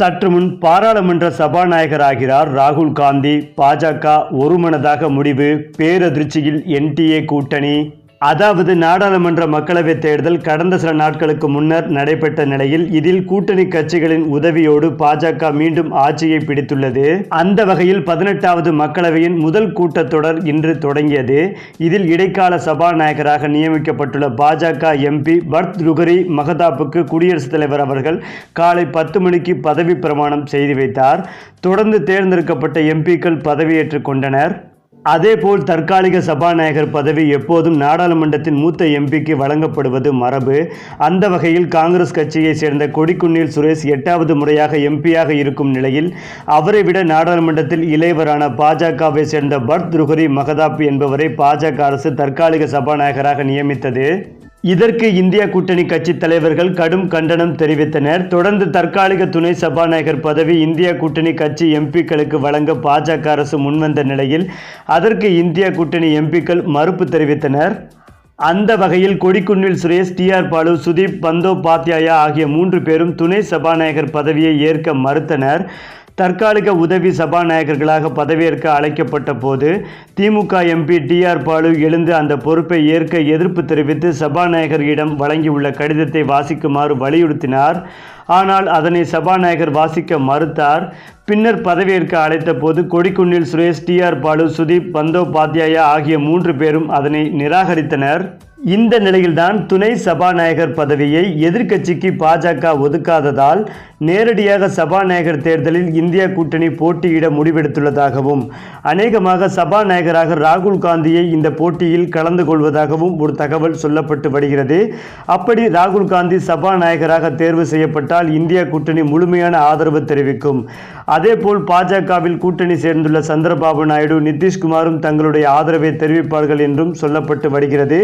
சற்று முன் பாராளுமன்ற சபாநாயகராகிறார் ராகுல் காந்தி. பாஜக ஒருமனதாக முடிவு. பேரதிர்ச்சியில் என்டிஏ கூட்டணி. அதாவது நாடாளுமன்ற மக்களவைத் தேர்தல் கடந்த சில நாட்களுக்கு முன்னர் நடைபெற்ற நிலையில் இதில் கூட்டணி கட்சிகளின் உதவியோடு பாஜக மீண்டும் ஆட்சியை பிடித்துள்ளது. அந்த வகையில் பதினெட்டாவது மக்களவையின் முதல் கூட்டத்தொடர் இன்று தொடங்கியது. இதில் இடைக்கால சபாநாயகராக நியமிக்கப்பட்டுள்ள பாஜக எம்பி பர்த் ருகரி மகதாப்புக்கு குடியரசுத் தலைவர் அவர்கள் காலை பத்து மணிக்கு பதவி பிரமாணம் செய்து வைத்தார். தொடர்ந்து தேர்ந்தெடுக்கப்பட்ட எம்பிக்கள் பதவியேற்றுக் கொண்டனர். அதேபோல் தற்காலிக சபாநாயகர் பதவி எப்போதும் நாடாளுமன்றத்தின் மூத்த எம்பிக்கு வழங்கப்படுவது மரபு. அந்த வகையில் காங்கிரஸ் கட்சியைச் சேர்ந்த கொடிக்குன்னில் சுரேஷ் எட்டாவது முறையாக எம்பியாக இருக்கும் நிலையில் அவரை விட நாடாளுமன்றத்தில் இளையவரான பாஜகவை சேர்ந்த பர்த் ருஹரி மகதாப் என்பவரை பாஜக அரசு தற்காலிக சபாநாயகராக நியமித்தது. இதற்கு இந்திய கூட்டணி கட்சி தலைவர்கள் கடும் கண்டனம் தெரிவித்தனர். தொடர்ந்து தற்காலிக துணை சபாநாயகர் பதவி இந்தியா கூட்டணி கட்சி எம்பிக்களுக்கு வழங்க பாஜக அரசு முன்வந்த நிலையில் அதற்கு இந்திய கூட்டணி எம்பிக்கள் மறுப்பு தெரிவித்தனர். அந்த வகையில் கொடிக்குன்னில் சுரேஷ் டி ஆர் பாலு சுதீப் பந்தோபாத்யாயா ஆகிய மூன்று பேரும் துணை சபாநாயகர் பதவியை ஏற்க மறுத்தனர். தற்காலிக உதவி சபாநாயகர்களாக பதவியேற்க அழைக்கப்பட்ட போது திமுக எம்பி டிஆர் பாலு எழுந்து அந்த பொறுப்பை ஏற்க எதிர்ப்பு தெரிவித்து சபாநாயகரிடம் வழங்கியுள்ள கடிதத்தை வாசிக்குமாறு வலியுறுத்தினார். ஆனால் அதனை சபாநாயகர் வாசிக்க மறுத்தார். பின்னர் பதவியேற்க அழைத்த போது கொடிக்குன்னில் சுரேஷ் டி ஆர் பாலு சுதீப் பந்தோபாத்யாயா ஆகிய மூன்று பேரும் அதனை நிராகரித்தனர். இந்த நிலையில்தான் துணை சபாநாயகர் பதவியை எதிர்க்கட்சிக்கு பாஜக ஒதுக்காததால் நேரடியாக சபாநாயகர் தேர்தலில் இந்தியா கூட்டணி போட்டியிட முடிவெடுத்துள்ளதாகவும் அநேகமாக சபாநாயகராக ராகுல் காந்தியை இந்த போட்டியில் கலந்து கொள்வதாகவும் ஒரு தகவல் சொல்லப்பட்டு வருகிறது. அப்படி ராகுல் காந்தி சபாநாயகராக தேர்வு செய்யப்பட்டால் இந்தியா கூட்டணி முழுமையான ஆதரவு தெரிவிக்கும். அதேபோல் பாஜகவில் கூட்டணி சேர்ந்துள்ள சந்திரபாபு நாயுடு நிதிஷ்குமாரும் தங்களுடைய ஆதரவை தெரிவிப்பார்கள் என்றும் சொல்லப்பட்டு வருகிறது.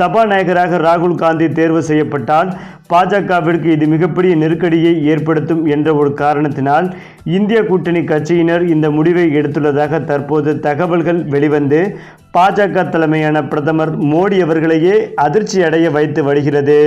சபாநாயகராக ராகுல் காந்தி தேர்வு செய்யப்பட்டால் பாஜகவிற்கு இது மிகப்பெரிய நெருக்கடியை ஏற்படுத்தும் என்ற ஒரு காரணத்தினால் இந்திய கூட்டணி கட்சியினர் இந்த முடிவை எடுத்துள்ளதாக தற்போது தகவல்கள் வெளிவந்து பாஜக தலைமையான பிரதமர் மோடி அவர்களையே அதிர்ச்சி அடைய வைத்து வருகிறது.